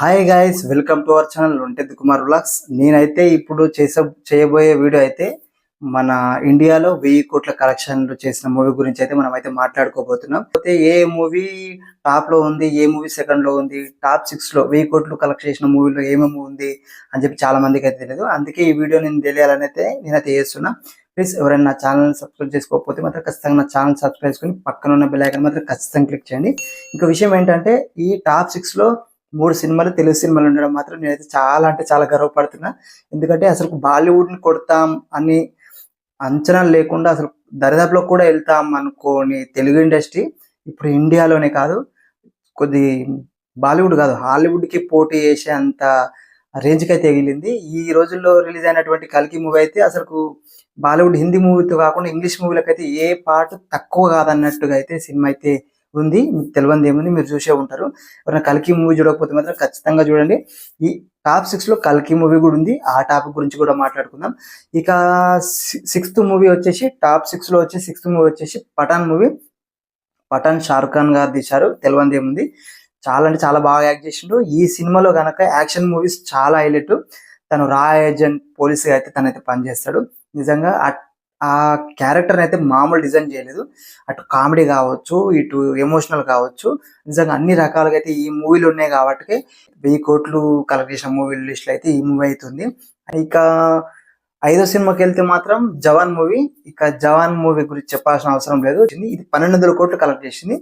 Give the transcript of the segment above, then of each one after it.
Hi guys welcome to our channel Ontheddu Kumar vlogs నేనైతే ఇప్పుడు చేసే చేయబోయే వీడియో అయితే మన ఇండియాలో వెయ్యి కోట్ల కలెక్షన్లు చేసిన మూవీ గురించి అయితే మనం అయితే మాట్లాడుకోబోతున్నాం. అయితే ఏ మూవీ టాప్లో ఉంది ఏ మూవీ సెకండ్లో ఉంది టాప్ సిక్స్లో వెయ్యి కోట్లు కలెక్ట్ చేసిన మూవీలో ఏమేమి ఉంది అని చెప్పి చాలా మందికి అయితే తెలియదు అందుకే ఈ వీడియో నేను తెలియాలని అయితే నేనైతే చేస్తున్నా. ప్లీజ్ ఎవరైనా నా ఛానల్ సబ్స్క్రైబ్ చేసుకోకపోతే మాత్రం ఖచ్చితంగా నా ఛానల్ సబ్స్క్రైబ్ చేసుకుని పక్కన ఉన్న బెల్ ఐకాన్ మాత్రం ఖచ్చితంగా క్లిక్ చేయండి. ఇంకా విషయం ఏంటంటే ఈ టాప్ సిక్స్లో మూడు సినిమాలు తెలుగు సినిమాలు ఉండడం మాత్రం నేనైతే చాలా అంటే చాలా గర్వపడుతున్నా. ఎందుకంటే అసలు బాలీవుడ్ని కొడతాం అని అంచనాలు లేకుండా అసలు దరిదాపులో కూడా వెళ్తాం అనుకోని తెలుగు ఇండస్ట్రీ ఇప్పుడు ఇండియాలోనే కాదు కొద్ది బాలీవుడ్ కాదు హాలీవుడ్కి పోటీ చేసే అంత రేంజ్కి అయితే ఎగిలింది. ఈ రోజుల్లో రిలీజ్ అయినటువంటి కల్కి మూవీ అయితే అసలు బాలీవుడ్ హిందీ మూవీతో కాకుండా ఇంగ్లీష్ మూవీలకు అయితే ఏ పాటు తక్కువ కాదన్నట్టుగా అయితే సినిమా అయితే ఉంది. మీకు తెలియంది ఏముంది? మీరు చూసే ఉంటారు. ఎవరైనా కల్కి మూవీ చూడకపోతే మాత్రం ఖచ్చితంగా చూడండి. ఈ టాప్ సిక్స్లో కల్కి మూవీ కూడా ఉంది. ఆ టాపిక్ గురించి కూడా మాట్లాడుకుందాం. ఇక సిక్స్త్ మూవీ వచ్చేసి టాప్ సిక్స్లో వచ్చే సిక్స్త్ మూవీ వచ్చేసి పఠాన్ మూవీ. పఠాన్ షారుఖ్ ఖాన్ గారు తీశారు. తెలియంది ఏముంది? చాలా అంటే చాలా బాగా యాక్ట్ చేసిండు. ఈ సినిమాలో కనుక యాక్షన్ మూవీస్ చాలా హైలైట్. తను రా ఏజెంట్ పోలీస్గా అయితే తనైతే పనిచేస్తాడు. నిజంగా ఆ- ఆ క్యారెక్టర్ అయితే మామూలు డిజైన్ చేయలేదు. అటు కామెడీ కావచ్చు ఇటు ఎమోషనల్ కావచ్చు. నిజంగా అన్ని రకాలుగా అయితే ఈ మూవీలు ఉన్నాయి కాబట్టి వెయ్యి కోట్లు కలెక్ట్ చేసిన మూవీ లిస్ట్లో అయితే ఈ మూవీ అవుతుంది ఇక ఐదో సినిమాకి వెళ్తే మాత్రం జవాన్ మూవీ ఇక జవాన్ మూవీ గురించి చెప్పాల్సిన అవసరం లేదు. ఇది పన్నెండు వందల కోట్లు కలెక్ట్ చేసింది.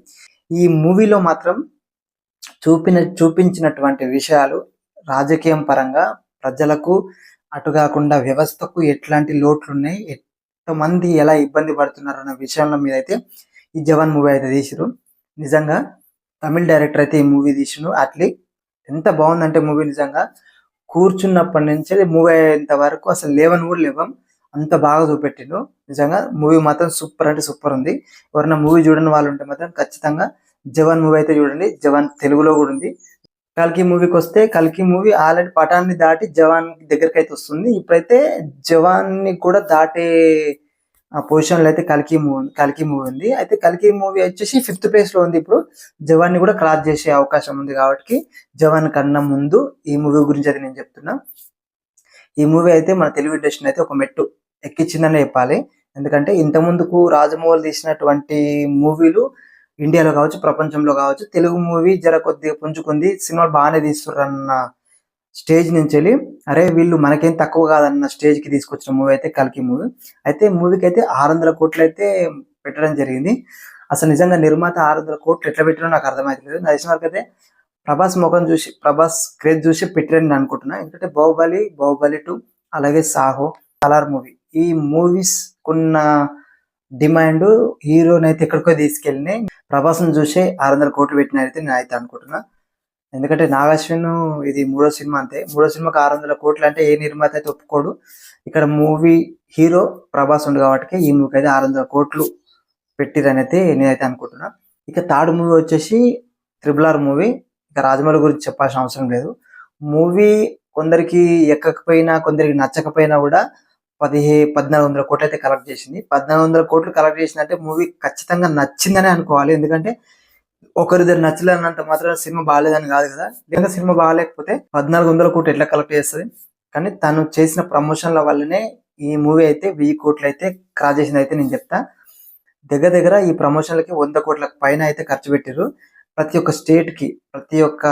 ఈ మూవీలో మాత్రం చూపిన చూపించినటువంటి విషయాలు రాజకీయం పరంగా ప్రజలకు అటు కాకుండా వ్యవస్థకు ఎట్లాంటి లోట్లు ఉన్నాయి ఎంతమంది ఎలా ఇబ్బంది పడుతున్నారు అన్న విషయాల మీద అయితే ఈ జవాన్ మూవీ అయితే తీసిరు నిజంగా తమిళ డైరెక్టర్ అయితే ఈ మూవీ తీసిండు. అట్లీ ఎంత బాగుందంటే మూవీ నిజంగా. కూర్చున్నప్పటి నుంచి మూవీ అయ్యేంత వరకు అసలు లేవని కూడా లేవం. అంత బాగా చూపెట్టిండు. నిజంగా మూవీ మాత్రం సూపర్ అంటే సూపర్ ఉంది. ఎవరైనా మూవీ చూడని వాళ్ళు ఉంటే మాత్రం ఖచ్చితంగా జవాన్ మూవీ అయితే చూడండి. జవాన్ తెలుగులో కూడా ఉంది. కల్కి మూవీకి వస్తే కల్కి మూవీ ఆల్రెడీ పటాన్ని దాటి జవాన్ దగ్గరికి అయితే వస్తుంది. ఇప్పుడైతే జవాన్ని కూడా దాటే ఆ పొజిషన్లో అయితే కల్కి మూవీ కల్కి మూవీ ఉంది. అయితే కల్కి మూవీ వచ్చేసి ఫిఫ్త్ ప్లేస్లో ఉంది ఇప్పుడు. జవాన్ని కూడా క్రాస్ చేసే అవకాశం ఉంది కాబట్టి జవాన్ కన్నా ముందు ఈ మూవీ గురించి అయితే నేను చెప్తున్నా. ఈ మూవీ అయితే మన తెలుగు ఇండస్ట్రీని అయితే ఒక మెట్టు ఎక్కించిందనే చెప్పాలి. ఎందుకంటే ఇంత ముందుకు రాజమౌళి తీసినటువంటి మూవీలు ఇండియాలో కావచ్చు ప్రపంచంలో కావచ్చు తెలుగు మూవీ జర కొద్దిగా పుంజుకుంది సినిమాలు బాగానే తీస్తుర్రన్న స్టేజ్ నుంచి వెళ్ళి అరే వీళ్ళు మనకేం తక్కువ కాదన్న స్టేజ్కి తీసుకొచ్చిన మూవీ అయితే కల్కి మూవీ. అయితే మూవీకి అయితే ఆరు వందల కోట్లు అయితే పెట్టడం జరిగింది. అసలు నిజంగా నిర్మాత ఆరు వందల కోట్లు ఎట్లా పెట్టారో నాకు అర్థమైతలేదు. నా తెలిసిన వరకు అయితే ప్రభాస్ ముఖం చూసి ప్రభాస్ క్రేజ్ చూసి పెట్టారని నేను అనుకుంటున్నా. ఎందుకంటే బాహుబలి బాహుబలి టూ అలాగే సాహో కలర్ మూవీ. ఈ మూవీస్ కున్న డిమాండ్ హీరోని అయితే ఎక్కడికో తీసుకెళ్ళినాయి ప్రభాస్ను చూసి ఆరు వందల కోట్లు పెట్టినైతే నేను అయితే అనుకుంటున్నా. ఎందుకంటే నాగాశ్విన్ ఇది మూడో సినిమా అంతే. మూడో సినిమాకి ఆరు వందల కోట్లు అంటే ఏ నిర్మాత అయితే ఒప్పుకోడు. ఇక్కడ మూవీ హీరో ప్రభాస్ ఉండు కాబట్టి ఈ మూవీకి అయితే ఆరు వందల కోట్లు పెట్టిరని అయితే నేనైతే అనుకుంటున్నా. ఇక థర్డ్ మూవీ వచ్చేసి త్రిబుల్ ఆర్ మూవీ. ఇక రాజమౌళి గురించి చెప్పాల్సిన అవసరం లేదు. మూవీ కొందరికి ఎక్కకపోయినా కొందరికి నచ్చకపోయినా కూడా పదిహే పద్నాలుగు వందల కోట్లు అయితే కలెక్ట్ చేసింది. పద్నాలుగు వందల కోట్లు కలెక్ట్ చేసిందంటే మూవీ ఖచ్చితంగా నచ్చిందనే అనుకోవాలి. ఎందుకంటే ఒకరిద్దరు నచ్చలేనంత మాత్రం సినిమా బాగాలేదని కాదు కదా. నిజంగా సినిమా బాగాలేకపోతే పద్నాలుగు వందల కోట్లు ఎట్లా కలెక్ట్ చేస్తుంది? కానీ తను చేసిన ప్రమోషన్ల వల్లనే ఈ మూవీ అయితే వెయ్యి కోట్లు అయితే క్రాస్ చేసింది అయితే నేను చెప్తా. దగ్గర దగ్గర ఈ ప్రమోషన్లకి వంద కోట్ల పైన అయితే ఖర్చు పెట్టారు ప్రతి ఒక్క స్టేట్కి ప్రతి ఒక్క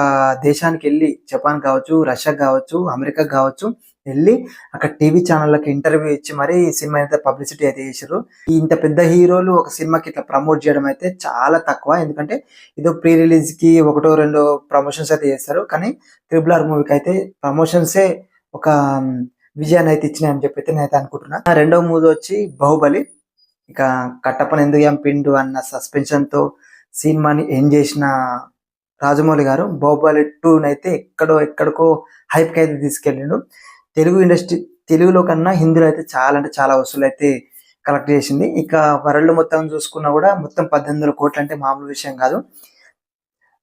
దేశానికి వెళ్ళి జపాన్ కావచ్చు రష్యా కావచ్చు అమెరికా కావచ్చు వెళ్ళి అక్కడ టీవీ ఛానళ్ళకి ఇంటర్వ్యూ ఇచ్చి మరి ఈ సినిమా అయితే పబ్లిసిటీ అయితే చేశారు ఇంత పెద్ద హీరోలు ఒక సినిమాకి ఇట్లా ప్రమోట్ చేయడం అయితే చాలా తక్కువ. ఎందుకంటే ఇదో ప్రీ రిలీజ్కి ఒకటో రెండో ప్రమోషన్స్ అయితే చేస్తారు. కానీ త్రిబుల్ ఆర్ మూవీకి అయితే ప్రమోషన్సే ఒక విజయాన్ని అయితే ఇచ్చినాయని చెప్పి అయితే నేనైతే అనుకుంటున్నా రెండో మూవీ వచ్చి బాహుబలి. ఇక కట్టపన ఎందుకు ఎంపిండు అన్న సస్పెన్షన్తో సినిమాని ఎండ్ చేసిన రాజమౌళి గారు బాహుబలి టూనైతే ఎక్కడో ఎక్కడికో హైప్కి అయితే తీసుకెళ్ళిండు. తెలుగు ఇండస్ట్రీ తెలుగులో కన్నా హిందీలో అయితే చాలా అంటే చాలా వసూలు అయితే కలెక్ట్ చేసింది. ఇక వరల్డ్ మొత్తం చూసుకున్నా కూడా మొత్తం పద్దెనిమిది వందల కోట్లు అంటే మామూలు విషయం కాదు.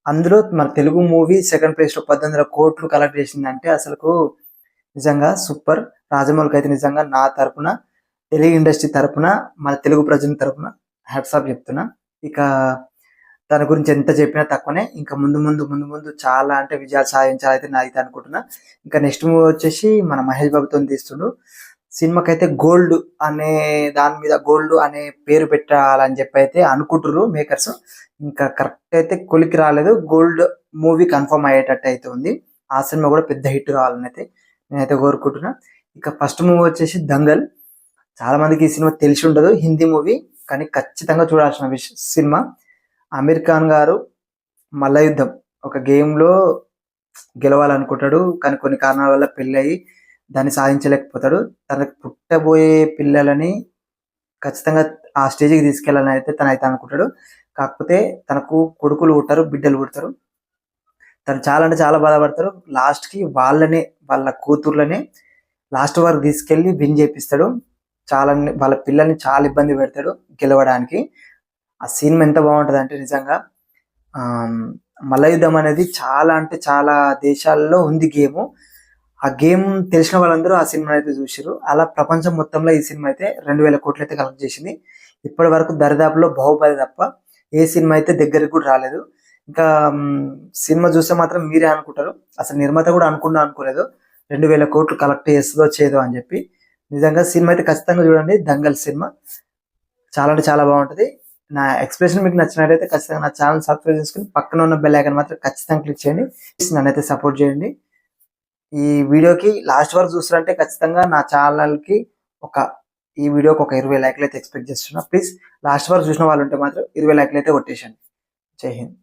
అందులో మన తెలుగు మూవీ సెకండ్ ప్లేస్లో పద్దెనిమిది వందల కోట్లు కలెక్ట్ చేసిందంటే అసలు నిజంగా సూపర్. రాజమౌళికి అయితే నిజంగా నా తరపున తెలుగు ఇండస్ట్రీ తరపున మన తెలుగు ప్రజల తరపున హ్యాట్సాప్ చెప్తున్నా. ఇక తన గురించి ఎంత చెప్పినా తక్కువనే. ఇంకా ముందు ముందు ముందు ముందు చాలా అంటే విజయాలు సాధించాలైతే నా అయితే అనుకుంటున్నా. ఇంకా నెక్స్ట్ మూవీ వచ్చేసి మన మహేష్ బాబుతో తీస్తుండు. సినిమాకైతే గోల్డ్ అనే దాని మీద గోల్డ్ అనే పేరు పెట్టాలని చెప్పి అయితే అనుకుంటున్నారు మేకర్స్ ఇంకా కరెక్ట్ అయితే కొలికి రాలేదు. గోల్డ్ మూవీ కన్ఫర్మ్ అయ్యేటట్టు అయితే ఉంది. ఆ సినిమా కూడా పెద్ద హిట్ కావాలని అయితే నేనైతే కోరుకుంటున్నా. ఇక ఫస్ట్ మూవీ వచ్చేసి దంగల్. చాలా మందికి ఈ సినిమా తెలిసి ఉండదు. హిందీ మూవీ కానీ ఖచ్చితంగా చూడాల్సిన సినిమా. అమీర్ ఖాన్ గారు మల్ల యుద్ధం. ఒక గేమ్లో లో గెలవాలనుకుంటాడు. కానీ కొన్ని కారణాల వల్ల పెళ్ళయి దాన్ని సాధించలేకపోతాడు. తనకు పుట్టబోయే పిల్లలని ఖచ్చితంగా ఆ స్టేజ్కి తీసుకెళ్ళాలని అయితే తను అయితే అనుకుంటాడు. కాకపోతే తనకు కొడుకులు పుట్టారు బిడ్డలు పుడతారు. తను చాలా అంటే చాలా బాధపడతారు లాస్ట్కి వాళ్ళనే వాళ్ళ కూతుర్లనే లాస్ట్ వరకు తీసుకెళ్ళి విన్ చేపిస్తాడు. చాలా వాళ్ళ పిల్లల్ని చాలా ఇబ్బంది పెడతాడు గెలవడానికి. ఆ సినిమా ఎంత బాగుంటుంది అంటే నిజంగా ఆ అనేది చాలా అంటే చాలా దేశాల్లో ఉంది గేమ్. ఆ గేమ్ తెలిసిన వాళ్ళందరూ ఆ సినిమా అయితే చూసారు అలా ప్రపంచం మొత్తంలో ఈ సినిమా అయితే రెండు వేల కోట్లు అయితే కలెక్ట్ చేసింది. ఇప్పటి వరకు దరిదాపులో బాహుబలి తప్ప ఏ సినిమా అయితే దగ్గరికి కూడా రాలేదు. ఇంకా సినిమా చూస్తే మాత్రం మీరే అనుకుంటారు. అసలు నిర్మాత కూడా అనుకున్నా అనుకోలేదు. రెండు వేల కోట్లు కలెక్ట్ చేస్తుందో చేయదో అని చెప్పి. నిజంగా సినిమా అయితే ఖచ్చితంగా చూడండి. దంగల్ సినిమా. చాలా అంటే చాలా బాగుంటది. నా ఎక్స్ప్రెషన్ మీకు నచ్చినట్టయితే ఖచ్చితంగా నా ఛానల్ సబ్స్క్రైబ్ చేసుకుని పక్కన ఉన్న బెల్ ఐకన్ మాత్రం ఖచ్చితంగా క్లిక్ చేయండి. నన్నైతే సపోర్ట్ చేయండి. ఈ వీడియోకి లాస్ట్ వరకు చూస్తారంటే ఖచ్చితంగా నా ఛానల్కి ఒక ఈ వీడియోకి ఒక ఇరవై లైక్లు అయితే ఎక్స్పెక్ట్ చేస్తున్నా. ప్లీజ్ లాస్ట్ వరకు చూసిన వాళ్ళు ఉంటే మాత్రం ఇరవై లైక్లు అయితే కొట్టేసండి జై హింద్.